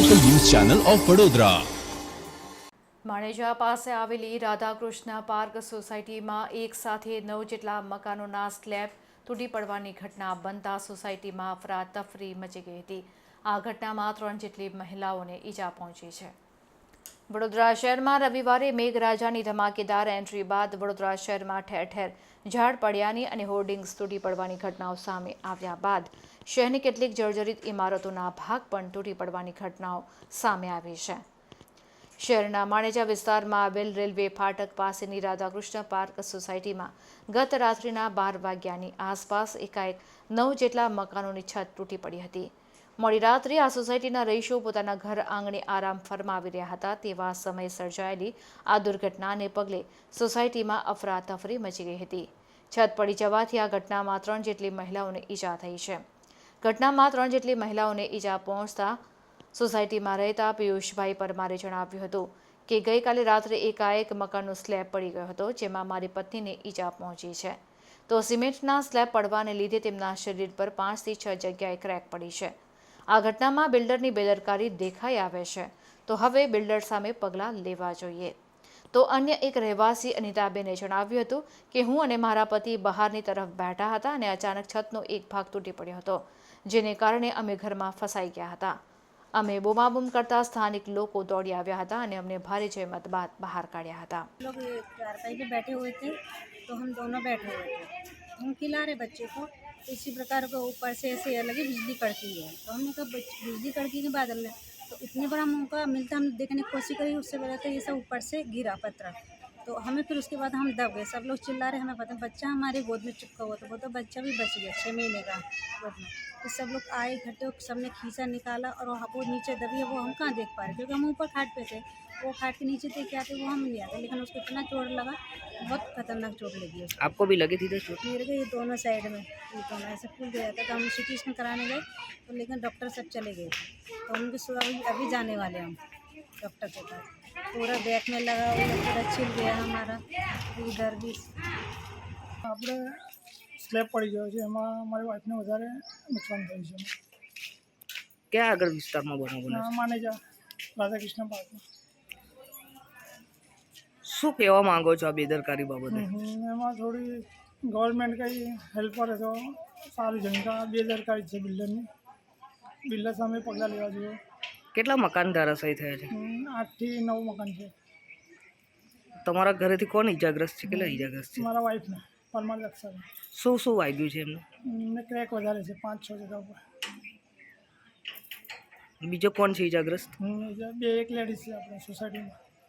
Channel of Vadodara Maneja પાસે આવેલી Radhakrishna park સોસાયટીમાં એક સાથે નવ જેટલા મકાનોના સ્લેબ તૂટી પડવાની ઘટના બનતા સોસાયટીમાં અફરાતફરી મચી ગઈ હતી. આ ઘટનામાં ત્રણ જેટલી મહિલાઓને ઈજા પહોંચી છે. વડોદરા શહેરમાં રવિવારે મેઘરાજાની ધમાકેદાર એન્ટ્રી બાદ વડોદરા શહેરમાં ઠેર ઠેર ઝાડ પડ્યાની અને હોર્ડિંગ્સ તૂટી પડવાની ઘટનાઓ સામે આવ્યા બાદ શહેરની કેટલીક જર્જરિત ઇમારતોના ભાગ પણ તૂટી પડવાની ઘટનાઓ સામે આવી છે. શહેરના માણેજા વિસ્તારમાં આવેલ રેલવે ફાટક પાસેની રાધાકૃષ્ણ પાર્ક સોસાયટીમાં ગત રાત્રિના બાર વાગ્યાની આસપાસ એકાએક નવ જેટલા મકાનોની છત તૂટી પડી હતી. મોડી રાત્રે આ સોસાયટીના રહીશો પોતાના ઘર આંગણે આરામ ફરમાવી રહ્યા હતા તેવા સમયે સર્જાયેલી આ દુર્ઘટનાને પગલે સોસાયટીમાં અફરાતફરી મચી ગઈ હતી. છત પડી જવાથી આ ઘટનામાં ત્રણ જેટલી મહિલાઓને ઈજા થઈ છે. ઘટનામાં ત્રણ જેટલી મહિલાઓને ઈજા પહોંચતા સોસાયટીમાં રહેતા પિયુષભાઈ પરમારે જણાવ્યું હતું કે ગઈકાલે રાત્રે એકાએક મકાનનો સ્લેબ પડી ગયો હતો જેમાં મારી પત્નીને ઈજા પહોંચી છે. તો સિમેન્ટના સ્લેબ પડવાને લીધે તેમના શરીર પર પાંચથી છ જગ્યાએ ક્રેક પડી છે. આ ઘટનામાં બિલ્ડરની બેદરકારી દેખાઈ આવે છે તો હવે બિલ્ડર સામે પગલાં લેવા જોઈએ તો અન્ય એક રહેવાસી અનિતાબેને જણાવ્યું હતું કે હું અને મારા પતિ બહારની તરફ બેઠા હતા અને અચાનક છતનો એક ભાગ તૂટી પડ્યો હતો જેને કારણે અમે ઘરમાં ફસાઈ ગયા હતા અમે બૂમાબૂમ કરતા સ્થાનિક લોકો દોડી આવ્યા હતા અને અમને ભારે જહેમત બાદ બહાર કાઢ્યા હતા हम लोग ये चारपाई पे बैठे हुए थे तो हम दोनों बैठे हुए थे हम खिला रहे बच्चे को तो इसी प्रकार का ऊपर से ऐसे लगे बिजली कड़की है तो हमने कहा बच- बिजली कड़की के बादल में तो इतने बड़ा मौका मिलता हमने देखने की कोशिश करी उससे पहले तो ये सब ऊपर से गिरा पत्थर तो हमें फिर उसके बाद हम दब गए। सब लोग चिल्ला रहे हमें पता बच्चा हमारे गोद में चिपका हुआ था वो तो बच्चा भी बच गया छः महीने का गोद में। तो सब लोग आए इकट्ठे होकर सबने खींचा निकाला और वहाँ वो नीचे दबी है वो हम कहाँ देख पा रहे? क्योंकि हम ऊपर खाट पे थे वो खाट के नीचे थे क्या थे वो हम नहीं आते लेकिन उसको इतना चोट लगा बहुत खतरनाक चोट लगी उसको। आपको भी लगी थी चोट? मेरे को ये दोनों साइड में ये दोनों ऐसे फूल गया था तो हम सी टी स्कैन कराने गए तो लेकिन डॉक्टर सब चले गए। तो उनके सुबह अभी जाने वाले हम डॉक्टर के पास। पूरा बैक में लगा हुआ पूरा छिल गया हमारा इधर भी આપણે સ્લેબ પડી ગયો છે એમાં મારી વાઈફને વધારે નુકસાન થયું છે ક્યાં આગળ વિસ્તારમાં બનાવ બને આ માનેજા રાધાકૃષ્ણ પાર્કમાં શું કહેવા માંગો છો આ બેદરકારી બાબતે હમ, એમાં થોડી ગવર્મેન્ટ કંઈ હેલ્પ કરે તો સારું છે કારણ કે બેદરકારી છે બિલ્ડરની બિલ્ડર સામે પગલાં લેવા જોઈએ કેટલા મકાન ધરાશયી થયા છે હમ, આઠથી નવ મકાન છે. તમારા ઘરેથી કોણ ઈજાગ્રસ્ત છે? કેટલા ઈજાગ્રસ્ત છે? મારા વાઈફને પરમાર લક્ષા શું શું વાગ્યું છે એમને? એમને ક્રેક વધારે છે પાંચ છ જગ્યા ઉપર. બીજો કોણ છે ઈજાગ્રસ્ત? બે એક લેડીઝ છે આપણે સોસાયટીમાં